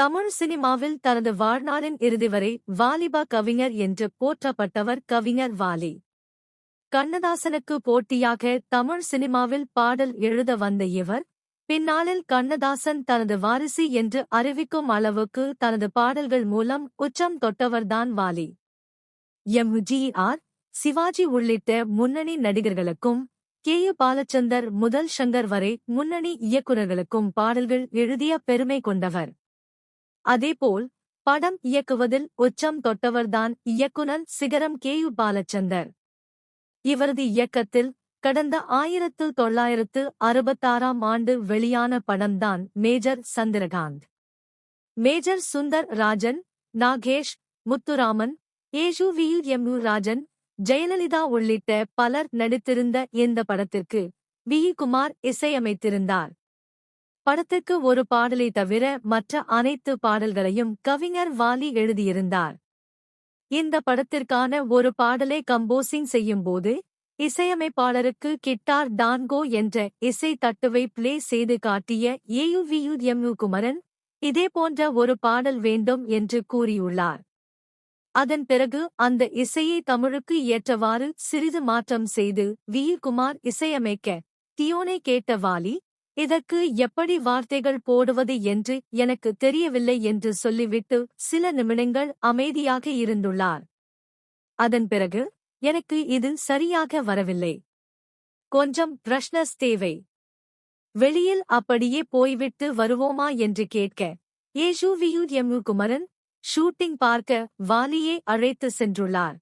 தமிழ் சினிமாவில் தனது வாழ்நாளின் இறுதி வரை வாலிப கவிஞர் என்று போற்றப்பட்டவர் கவிஞர் வாலி. கண்ணதாசனுக்கு போட்டியாக தமிழ் சினிமாவில் பாடல் எழுத வந்த இவர் பின்னாளில் கண்ணதாசன் தனது வாரிசு என்று அறிவிக்கும் அளவுக்கு தனது பாடல்கள் மூலம் உச்சம் தொட்டவர்தான் Vaali. M. G. R. Sivaji உள்ளிட்ட முன்னணி நடிகர்களுக்கும் கே. யு. பாலச்சந்தர் முதல் சங்கர் வரை முன்னணி இயக்குநர்களுக்கும் பாடல்கள் எழுதிய பெருமை கொண்டவர். அதேபோல் படம் இயக்குவதில் உச்சம் தொட்டவர்தான் இயக்குனர் சிகரம் கே யு பாலச்சந்தர். இவரது இயக்கத்தில் கடந்த ஆயிரத்து தொள்ளாயிரத்து அறுபத்தாறாம் ஆண்டு வெளியான படம்தான் மேஜர் சந்திரகாந்த். மேஜர் சுந்தர் ராஜன் நாகேஷ் முத்துராமன் ஏஜுவியில் எம் யு ராஜன் ஜெயலலிதா உள்ளிட்ட பலர் நடித்திருந்த இந்த படத்திற்கு வி குமார் இசையமைத்திருந்தார். படத்திற்கு ஒரு பாடலை தவிர மற்ற அனைத்து பாடல்களையும் கவிஞர் வாலி எழுதியிருந்தார். இந்த படத்திற்கான ஒரு பாடலை கம்போசிங் செய்யும்போது இசையமைப்பாளருக்கு கிட்டார் டான்கோ என்ற இசை தட்டுவை பிளே செய்து காட்டிய ஏயுவியு எம்யு குமரன் இதேபோன்ற ஒரு பாடல் வேண்டும் என்று கூறியுள்ளார். அதன் பிறகு அந்த இசையை தமிழுக்கு ஏற்றவாறு சிறிது மாற்றம் செய்து வி குமார் இசையமைக்க தியோனை கேட்ட வாலி இதற்கு எப்படி வார்த்தைகள் போடுவது என்று எனக்கு தெரியவில்லை என்று சொல்லிவிட்டு சில நிமிடங்கள் அமைதியாக இருந்துள்ளார். அதன் பிறகு எனக்கு இது சரியாக வரவில்லை. கொஞ்சம் பிரஷ்னஸ் தேவை. வெளியில் அப்படியே போய்விட்டு வருவோமா என்று கேட்க ஏஷுவியு எம்யு குமரன் ஷூட்டிங் பார்க்க வாலியே அழைத்து சென்றுள்ளார்.